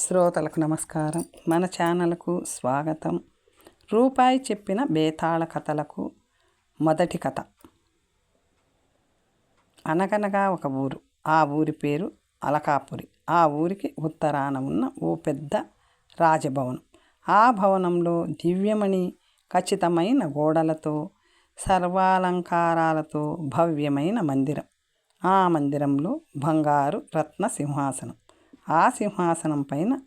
శ్రోతలకు నమస్కారం. మన ఛానల్కు స్వాగతం. రూపాయి చెప్పిన బేతాళ కథలకు మొదటి కథ. అనగనగా ఒక ఊరు. ఆ ఊరి పేరు అలకాపురి. ఆ ఊరికి ఉత్తరాన ఉన్న ఓ పెద్ద రాజభవనం. ఆ భవనంలో దివ్యమణి ఖచ్చితమైన గోడలతో సర్వాలంకారాలతో భవ్యమైన మందిరం. ఆ మందిరంలో బంగారు రత్న సింహాసనం. ఆ సింహాసనం పైన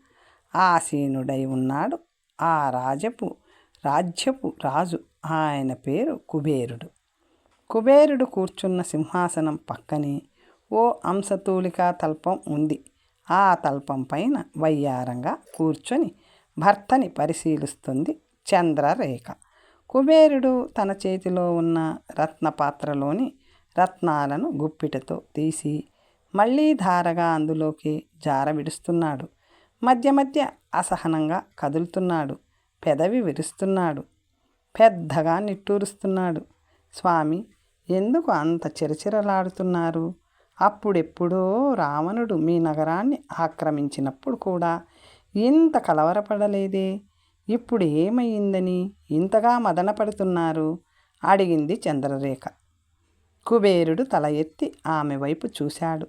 ఆసీనుడై ఉన్నాడు. ఆ రాజపు రాజ్యపు రాజు ఆయన పేరు కుబేరుడు. కుబేరుడు కూర్చున్న సింహాసనం పక్కనే ఓ అంశతూలికా తల్పం ఉంది. ఆ తల్పం పైన వయ్యారంగా కూర్చొని భర్తని పరిశీలిస్తుంది చంద్రరేఖ. కుబేరుడు తన చేతిలో ఉన్న రత్నపాత్రలోని రత్నాలను గుప్పిటతో తీసి మళ్ళీ ధారగా అందులోకి జార విడుస్తున్నాడు. మధ్య మధ్య అసహనంగా కదులుతున్నాడు. పెదవి విరుస్తున్నాడు. పెద్దగా నిట్టూరుస్తున్నాడు. స్వామి ఎందుకు అంత చిరచిరలాడుతున్నారు? అప్పుడెప్పుడో రావణుడు మీ నగరాన్ని ఆక్రమించినప్పుడు కూడా ఇంత కలవరపడలేదే? ఇప్పుడు ఏమైందని ఇంతగా మదనపడుతున్నారు? అడిగింది చంద్రరేఖ. కుబేరుడు తల ఎత్తి ఆమె వైపు చూశాడు.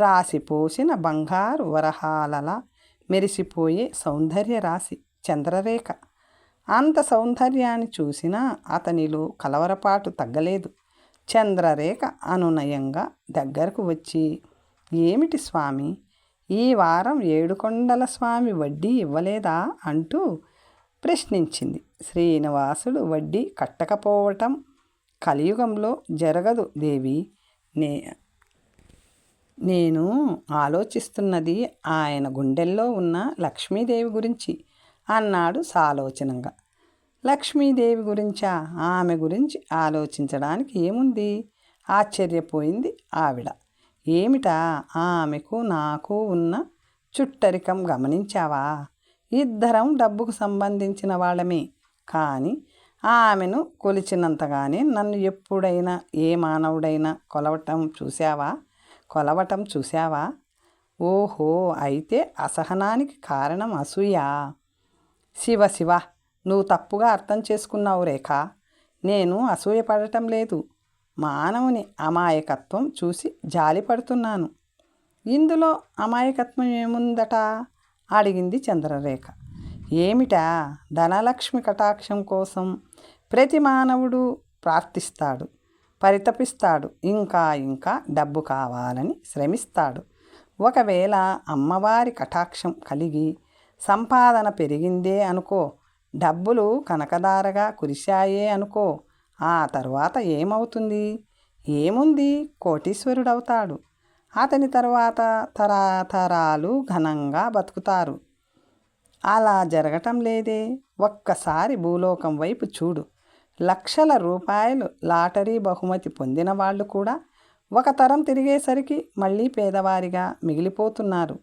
రాసిపోసిన బంగారు వరహాలలా మెరిసిపోయే సౌందర్య రాశి చంద్రరేఖ. అంత సౌందర్యాన్ని చూసినా అతనిలో కలవరపాటు తగ్గలేదు. చంద్రరేఖ అనునయంగా దగ్గరకు వచ్చి ఏమిటి స్వామి ఈ వారం ఏడుకొండల స్వామి వడ్డీ ఇవ్వలేదా? అంటూ ప్రశ్నించింది. శ్రీనివాసుడు వడ్డీ కట్టకపోవటం కలియుగంలో జరగదు దేవి. నే నేను ఆలోచిస్తున్నది ఆయన గుండెల్లో ఉన్న లక్ష్మీదేవి గురించి అన్నాడు సాలోచనంగా. లక్ష్మీదేవి గురించా? ఆమె గురించి ఆలోచించడానికి ఏముంది? ఆశ్చర్యపోయింది ఆవిడ. ఏమిటా? ఆమెకు నాకు ఉన్న చుట్టరికం గమనించావా? ఇద్దరం డబ్బుకు సంబంధించిన వాళ్ళమే. కానీ ఆమెను కొలిచినంతగానే నన్ను ఎప్పుడైనా ఏ మానవుడైనా కొలవటం చూసావా కొలవటం చూశావా? ఓహో అయితే అసహనానికి కారణం అసూయ. శివ శివ నువ్వు తప్పుగా అర్థం చేసుకున్నావు రేఖ. నేను అసూయ పడటం లేదు. మానవుని అమాయకత్వం చూసి జాలిపడుతున్నాను ఇందులో అమాయకత్వం ఏముందట? అడిగింది చంద్రరేఖ. ఏమిటా? ధనలక్ష్మి కటాక్షం కోసం ప్రతి మానవుడు ప్రార్థిస్తాడు. పరితపిస్తాడు. ఇంకా ఇంకా డబ్బు కావాలని శ్రమిస్తాడు. ఒకవేళ అమ్మవారి కటాక్షం కలిగి సంపాదన పెరిగిందే అనుకో డబ్బులు కనకదారగా కురిశాయే అనుకో ఆ తర్వాత ఏమవుతుంది? ఏముంది? కోటీశ్వరుడవుతాడు. అతని తర్వాత తరాతరాలు ఘనంగా బతుకుతారు. అలా జరగటం లేదే. ఒక్కసారి భూలోకం వైపు చూడు. లక్షల రూపాయలు లాటరీ బహుమతి పొందిన వాళ్ళు కూడా ఒక తరం తిరిగేసరికి మళ్ళీ పేదవారిగా మిగిలిపోతున్నారు.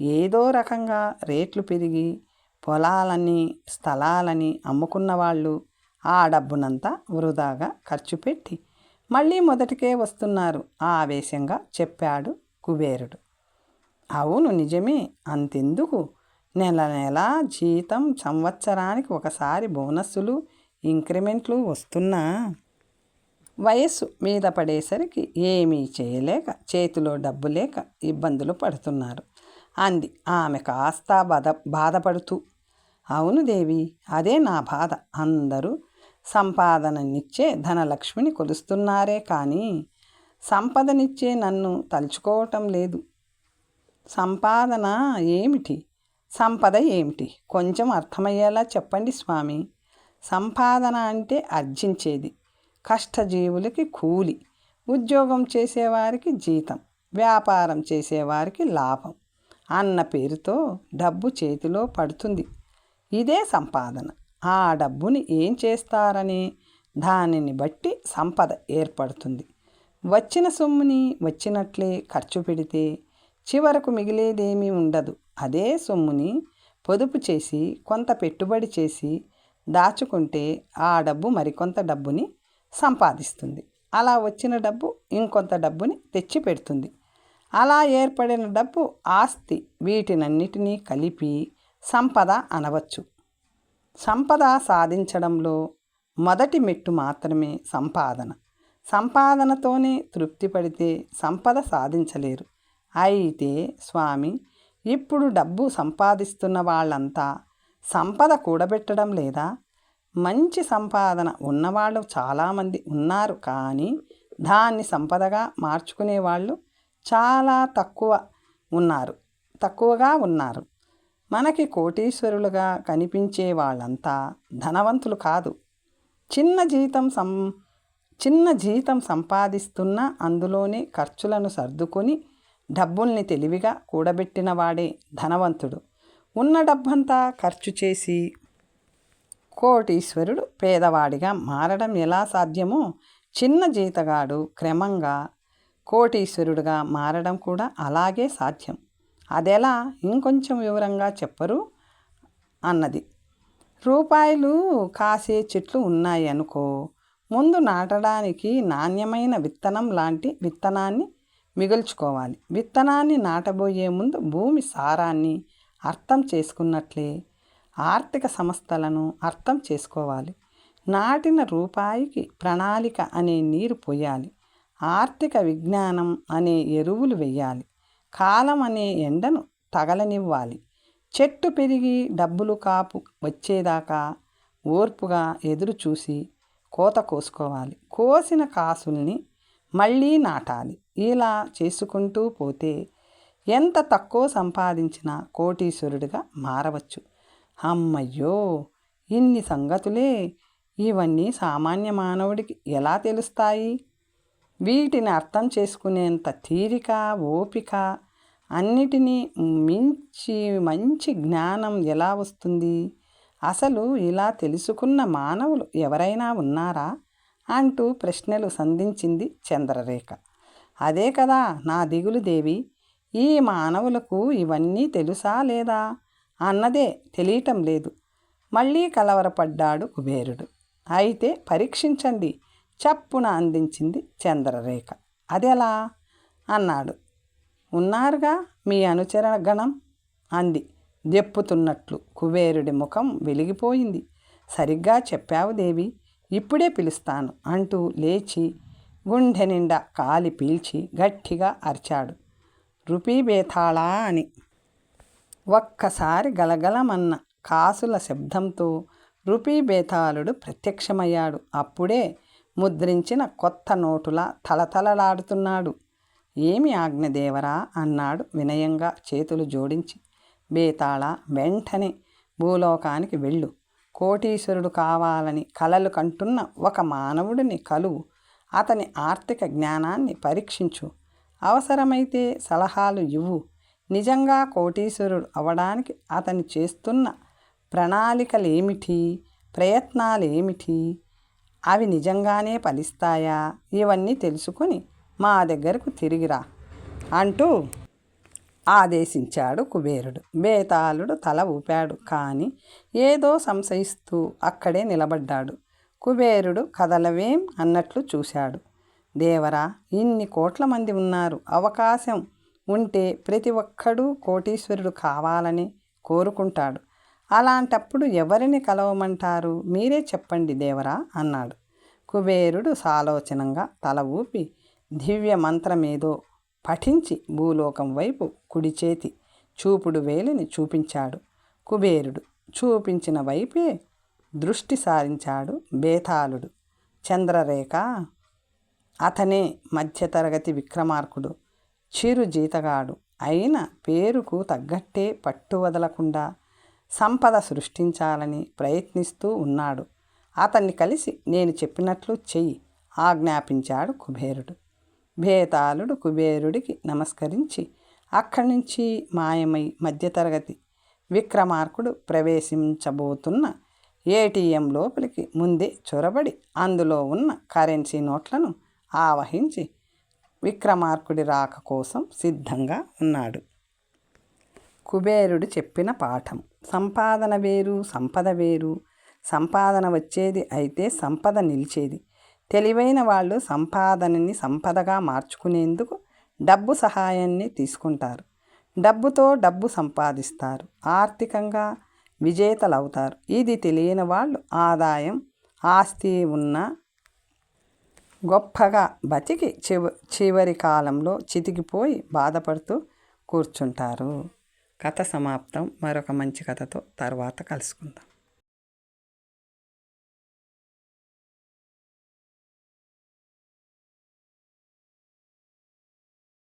ఏదో రకంగా రేట్లు పెరిగి పొలాలని స్థలాలని అమ్ముకున్న వాళ్ళు ఆ డబ్బునంతా వృధాగా ఖర్చు పెట్టి మళ్ళీ మొదటికే వస్తున్నారు ఆవేశంగా చెప్పాడు కుబేరుడు. అవును నిజమే అంతెందుకు? నెల నెలా జీతం సంవత్సరానికి ఒకసారి బోనస్సులు ఇంక్రిమెంట్లు వస్తున్నా వయస్సు మీద పడేసరికి ఏమీ చేయలేక చేతిలో డబ్బు లేక ఇబ్బందులు పడుతున్నారు. అంది ఆమె కాస్త బాధ బాధపడుతూ. అవును దేవి అదే నా బాధ. అందరూ సంపాదననిచ్చే ధనలక్ష్మిని కొలుస్తున్నారే కానీ సంపదనిచ్చే నన్ను తలుచుకోవటం లేదు. సంపాదన ఏమిటి? సంపద ఏమిటి? కొంచెం అర్థమయ్యేలా చెప్పండి స్వామి. సంపాదన అంటే అర్జించేది. కష్టజీవులకి కూలి ఉద్యోగం చేసేవారికి జీతం వ్యాపారం చేసేవారికి లాభం. అన్న పేరుతో డబ్బు చేతిలో పడుతుంది. ఇదే సంపాదన. ఆ డబ్బుని ఏం చేస్తారని? దానిని బట్టి సంపద ఏర్పడుతుంది. వచ్చిన సొమ్ముని వచ్చినట్లే ఖర్చు పెడితే చివరకు మిగిలేదేమీ ఉండదు. అదే సొమ్ముని పొదుపు చేసి కొంత పెట్టుబడి చేసి దాచుకుంటే ఆ డబ్బు మరికొంత డబ్బుని సంపాదిస్తుంది. అలా వచ్చిన డబ్బు ఇంకొంత డబ్బుని తెచ్చి పెడుతుంది అలా ఏర్పడిన డబ్బు ఆస్తి వీటినన్నిటినీ కలిపి సంపద అనవచ్చు. సంపద సాధించడంలో మొదటి మెట్టు మాత్రమే సంపాదన. సంపాదనతోనే తృప్తి పడితే సంపద సాధించలేరు. అయితే స్వామి ఇప్పుడు డబ్బు సంపాదిస్తున్న వాళ్ళంతా సంపద కూడబెట్టడం లేదా మంచి సంపాదన ఉన్నవాళ్ళు చాలామంది ఉన్నారు కానీ దాన్ని సంపదగా మార్చుకునే వాళ్ళు చాలా తక్కువ ఉన్నారు తక్కువగా ఉన్నారు. మనకి కోటీశ్వరులుగా కనిపించే వాళ్ళంతా ధనవంతులు కాదు. చిన్న జీతం సం చిన్న జీతం సంపాదిస్తున్నా అందులోనే ఖర్చులను సర్దుకొని డబ్బుల్ని తెలివిగా కూడబెట్టిన వాడే ధనవంతుడు. ఉన్న డబ్బంతా ఖర్చు చేసి కోటీశ్వరుడు పేదవాడిగా మారడం ఎలా సాధ్యమో చిన్న జీతగాడు క్రమంగా కోటీశ్వరుడుగా మారడం కూడా అలాగే సాధ్యం. అదెలా? ఇంకొంచెం వివరంగా చెప్పరు అన్నది. రూపాయలు కాసే చెట్లు ఉన్నాయి అనుకో ముందు నాటడానికి నాణ్యమైన విత్తనం లాంటి విత్తనాన్ని మిగుల్చుకోవాలి. విత్తనాన్ని నాటబోయే ముందు భూమి సారాన్ని అర్థం చేసుకున్నట్లే ఆర్థిక సంస్థలను అర్థం చేసుకోవాలి. నాటిన రూపాయికి ప్రణాళిక అనే నీరు పోయాలి. ఆర్థిక విజ్ఞానం అనే ఎరువులు వెయ్యాలి. కాలం అనే ఎండను తగలనివ్వాలి. చెట్టు పెరిగి డబ్బులు కాపు వచ్చేదాకా ఓర్పుగా ఎదురు చూసి కోత కోసుకోవాలి. కోసిన కాసుల్ని మళ్ళీ నాటాలి. ఇలా చేసుకుంటూ పోతే ఎంత తక్కువ సంపాదించినా కోటీశ్వరుడిగా మారవచ్చు. అమ్మయ్యో! ఇన్ని సంగతులే ఇవన్నీ సామాన్య మానవుడికి ఎలా తెలుస్తాయి? వీటిని అర్థం చేసుకునేంత తీరిక ఓపిక అన్నిటినీ మించి మంచి జ్ఞానం ఎలా వస్తుంది? అసలు ఇలా తెలుసుకున్న మానవులు ఎవరైనా ఉన్నారా? అంటూ ప్రశ్నలు సంధించింది చంద్రరేఖ. అదే కదా నా దిగులు దేవి. ఈ మానవులకు ఇవన్నీ తెలుసా లేదా? అన్నదే తెలియటం లేదు. మళ్ళీ కలవరపడ్డాడు కుబేరుడు. అయితే పరీక్షించండి. చప్పున అందించింది చంద్రరేఖ. అదెలా? అన్నాడు. ఉన్నారుగా మీ అనుచర గణం? అంది. దెప్పుతున్నట్లు కుబేరుడి ముఖం వెలిగిపోయింది. సరిగ్గా చెప్పావు దేవి. ఇప్పుడే పిలుస్తాను అంటూ లేచి గుండె నిండా కాలి పీల్చి గట్టిగా అరిచాడు. రూపీ బేతాళా అని ఒక్కసారి గలగలమన్న కాసుల శబ్దంతో రూపీ బేతాళుడు ప్రత్యక్షమయ్యాడు. అప్పుడే ముద్రించిన కొత్త నోటులా తలతలలాడుతున్నాడు. ఏమి ఆజ్ఞదేవరా అన్నాడు వినయంగా చేతులు జోడించి. బేతాళ వెంటనే భూలోకానికి వెళ్ళు. కోటీశ్వరుడు కావాలని కలలు కంటున్న ఒక మానవుడిని కలువు. అతని ఆర్థిక జ్ఞానాన్ని పరీక్షించు. అవసరమైతే సలహాలు ఇవ్వు. నిజంగా కోటీశ్వరుడు అవడానికి అతని చేస్తున్న ప్రణాళికలేమిటి? ప్రయత్నాలేమిటి? అవి నిజంగానే ఫలిస్తాయా? ఇవన్నీ తెలుసుకొని మా దగ్గరకు తిరిగిరా అంటూ ఆదేశించాడు కుబేరుడు. బేతాళుడు తల ఊపాడు కానీ ఏదో సంశయిస్తూ అక్కడే నిలబడ్డాడు. కుబేరుడు కదలవేం అన్నట్లు చూశాడు. దేవరా ఇన్ని కోట్ల మంది ఉన్నారు. అవకాశం ఉంటే ప్రతి ఒక్కడూ కోటీశ్వరుడు కావాలని కోరుకుంటాడు. అలాంటప్పుడు ఎవరిని కలవమంటారు? మీరే చెప్పండి దేవరా అన్నాడు. కుబేరుడు సాలోచనంగా తల ఊపి దివ్య మంత్రమేదో పఠించి భూలోకం వైపు కుడి చేతి చూపుడు వేలిని చూపించాడు. కుబేరుడు చూపించిన వైపే దృష్టి సారించాడు బేతాళుడు. చంద్రరేఖ అతనే మధ్యతరగతి విక్రమార్కుడు చిరు జీతగాడు అయిన పేరుకు తగ్గట్టే పట్టు వదలకుండా సంపద సృష్టించాలని ప్రయత్నిస్తూ ఉన్నాడు. అతన్ని కలిసి నేను చెప్పినట్లు చెయ్యి ఆజ్ఞాపించాడు కుబేరుడు. భేతాళుడు కుబేరుడికి నమస్కరించి అక్కడి నుంచి మాయమై మధ్యతరగతి విక్రమార్కుడు ప్రవేశించబోతున్న ఏటీఎం లోపలికి ముందే చొరబడి అందులో ఉన్న కరెన్సీ నోట్లను ఆవహించి విక్రమార్కుడి రాక కోసం సిద్ధంగా ఉన్నాడు. కుబేరుడు చెప్పిన పాఠం సంపాదన వేరు సంపద వేరు. సంపాదన వచ్చేది అయితే సంపద నిలిచేది. తెలివైన వాళ్ళు సంపాదనని సంపదగా మార్చుకునేందుకు డబ్బు సహాయాన్ని తీసుకుంటారు. డబ్బుతో డబ్బు సంపాదిస్తారు. ఆర్థికంగా విజేతలవుతారు. ఇది తెలియని వాళ్ళు ఆదాయం ఆస్తి ఉన్న గొప్పగా బతికి చివ చివరి కాలంలో చితికిపోయి బాధపడుతూ కూర్చుంటారు. కథ సమాప్తం. మరొక మంచి కథతో తర్వాత కలుసుకుందాం.